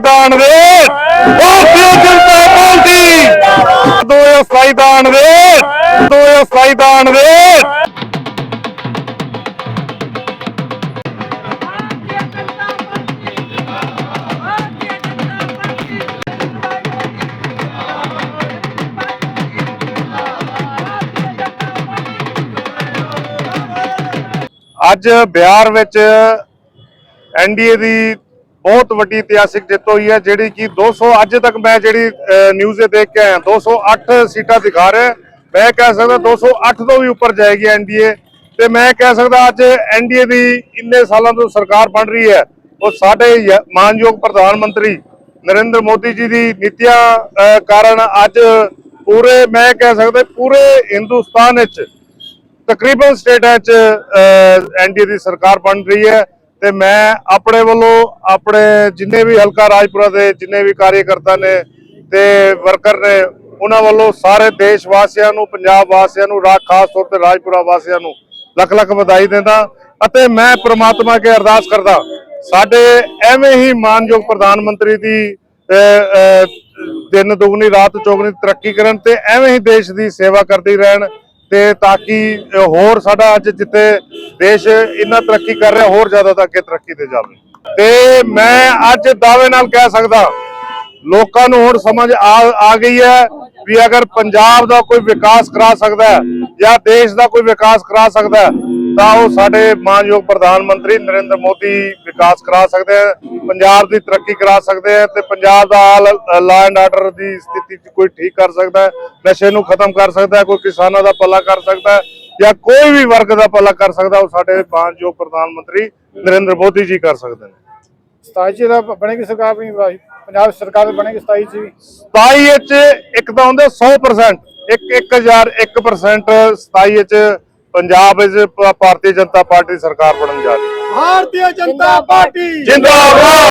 ਦਾਨ ਦੇ ਭਾਰਤੀ ਜਨਤਾ ਪਾਰਟੀ 2027 ਦਾਨ ਦੇ 2027 ਦਾਨ ਦੇ ਅੱਜ ਬਿਹਾਰ ਵਿੱਚ ਐਨਡੀਏ ਦੀ ਬਹੁਤ ਵੱਡੀ ਇਤਿਹਾਸਿਕ ਜਿੱਤ ਹੋਈ ਹੈ, ਜਿਹੜੀ ਕਿ 200 ਅੱਜ ਤੱਕ ਮੈਂ ਜਿਹੜੀ ਨਿਊਜ਼ ਤੇ ਦੇਖ ਕੇ ਆਇਆ 208 ਸੀਟਾਂ ਦਿਖਾ ਰਿਹਾ। ਮੈਂ ਕਹਿ ਸਕਦਾ 208 ਤੋਂ ਵੀ ਉੱਪਰ ਜਾਏਗੀ ਐਨਡੀਏ ਤੇ ਮੈਂ ਕਹਿ ਸਕਦਾ ਅੱਜ ਐਨਡੀਏ ਦੀ ਇੰਨੇ ਸਾਲਾਂ ਤੋਂ ਸਰਕਾਰ ਬਣ ਰਹੀ ਹੈ, ਉਹ ਸਾਡੇ ਮਾਨਯੋਗ ਪ੍ਰਧਾਨ ਮੰਤਰੀ ਨਰਿੰਦਰ ਮੋਦੀ ਜੀ ਦੀ ਨੀਤੀਆਂ ਕਾਰਨ ਅੱਜ ਪੂਰੇ, ਮੈਂ ਕਹਿ ਸਕਦਾ ਪੂਰੇ ਹਿੰਦੁਸਤਾਨ ਵਿੱਚ ਤਕਰੀਬਨ ਸਟੇਟਾਂ 'ਚ ਐਨਡੀਏ ਦੀ ਸਰਕਾਰ ਬਣ ਰਹੀ ਹੈ। ਤੇ ਮੈਂ ਆਪਣੇ ਵੱਲੋਂ ਆਪਣੇ ਜਿੰਨੇ ਵੀ ਹਲਕਾ ਰਾਜਪੁਰਾ ਦੇ ਜਿੰਨੇ ਵੀ ਕਾਰਜਕਰਤਾ ਨੇ ਤੇ ਵਰਕਰ ਨੇ, ਉਹਨਾਂ ਵੱਲੋਂ ਸਾਰੇ ਦੇਸ਼ ਵਾਸੀਆਂ ਨੂੰ, ਪੰਜਾਬ ਵਾਸੀਆਂ ਨੂੰ, ਰਾ, ਖਾਸ ਤੌਰ ਤੇ ਰਾਜਪੁਰਾ ਵਾਸੀਆਂ ਨੂੰ ਲੱਖ ਲੱਖ ਵਧਾਈ ਦਿੰਦਾ ਅਤੇ ਮੈਂ ਪ੍ਰਮਾਤਮਾ ਅੱਗੇ ਅਰਦਾਸ ਕਰਦਾ, ਸਾਡੇ ਐਵੇਂ ਹੀ ਮਾਨਯੋਗ ਪ੍ਰਧਾਨ ਮੰਤਰੀ ਦੀ ਦਿਨ ਦੁਗਣੀ, ਰਾਤ ਚੌਗਣੀ ਤਰੱਕੀ ਕਰਨ ਤੇ ਐਵੇਂ ਹੀ ਦੇਸ਼ ਦੀ ਸੇਵਾ ਕਰਦੀ ਰਹਿਣ ਤੇ ਤਾਂ ਕਿ ਅਹ, ਹੋਰ ਸਾਡਾ ਅੱਜ ਜਿੱਥੇ ਦੇਸ਼ ਇੰਨਾ ਤਰੱਕੀ ਕਰ ਰਿਹਾ ਹੋਰ ਜ਼ਿਆਦਾ ਤਾਂ ਅੱਗੇ ਤਰੱਕੀ ਤੇ ਜਾਵੇ। ਤੇ ਮੈਂ ਅੱਜ ਦਾਅਵੇ ਨਾਲ ਕਹਿ ਸਕਦਾ ਲੋਕਾਂ ਨੂੰ ਹੁਣ ਸਮਝ ਆ ਆ ਗਈ ਹੈ ਵੀ ਅਗਰ ਪੰਜਾਬ ਦਾ ਕੋਈ ਵਿਕਾਸ ਕਰਾ ਸਕਦਾ ਹੈ ਜਾਂ ਦੇਸ਼ ਦਾ ਕੋਈ ਵਿਕਾਸ ਕਰਾ ਸਕਦਾ ਹੈ ਤਾਂ ਉਹ ਸਾਡੇ ਮਾਨਯੋਗ ਪ੍ਰਧਾਨ ਮੰਤਰੀ ਨਰਿੰਦਰ ਮੋਦੀ ਵਿਕਾਸ ਕਰਾ ਸਕਦੇ ਹੈ ਪੰਜਾਬ ਦੀ ਤਰੱਕੀ ਕਰਾ ਸਕਦੇ ਹੈ ਤੇ ਪੰਜਾਬ ਦਾ ਲਾ ਐਂਡ ਆਰਡਰ ਦੀ ਸਥਿਤੀ ਕੋਈ ਠੀਕ ਕਰ ਸਕਦਾ ਹੈ ਨਸ਼ੇ ਨੂੰ ਖਤਮ ਕਰ ਸਕਦਾ ਹੈ ਕੋਈ ਕਿਸਾਨਾਂ ਦਾ ਭਲਾ ਕਰ ਸਕਦਾ ਹੈ ਜਾਂ ਕੋਈ ਵੀ ਵਰਗ ਦਾ ਭਲਾ ਕਰ ਸਕਦਾ ਉਹ ਸਾਡੇ ਮਾਨਯੋਗ ਪ੍ਰਧਾਨ ਮੰਤਰੀ ਨਰਿੰਦਰ ਮੋਦੀ ਜੀ ਕਰ ਸਕਦੇ ਨੇ। 27 ਚ ਦਾ ਬਣੇਗੀ ਸਰਕਾਰ ਭਾਈ। ਪੰਜਾਬ ਸਰਕਾਰ ਬਣੇਗੀ 27 ਚ ਵੀ। 27 ਵਿੱਚ ਇੱਕ ਤਾਂ ਹੁੰਦੇ 100% ਇੱਕ 1001% 27 ਵਿੱਚ ਪੰਜਾਬ ਵਿੱਚ ਭਾਰਤੀ ਜਨਤਾ ਪਾਰਟੀ ਸਰਕਾਰ ਬਣਨ ਜਾ ਰਹੀ ਹੈ। ਭਾਰਤੀ ਜਨਤਾ ਪਾਰਟੀ। ਜਿੰਦਾਬਾਦ।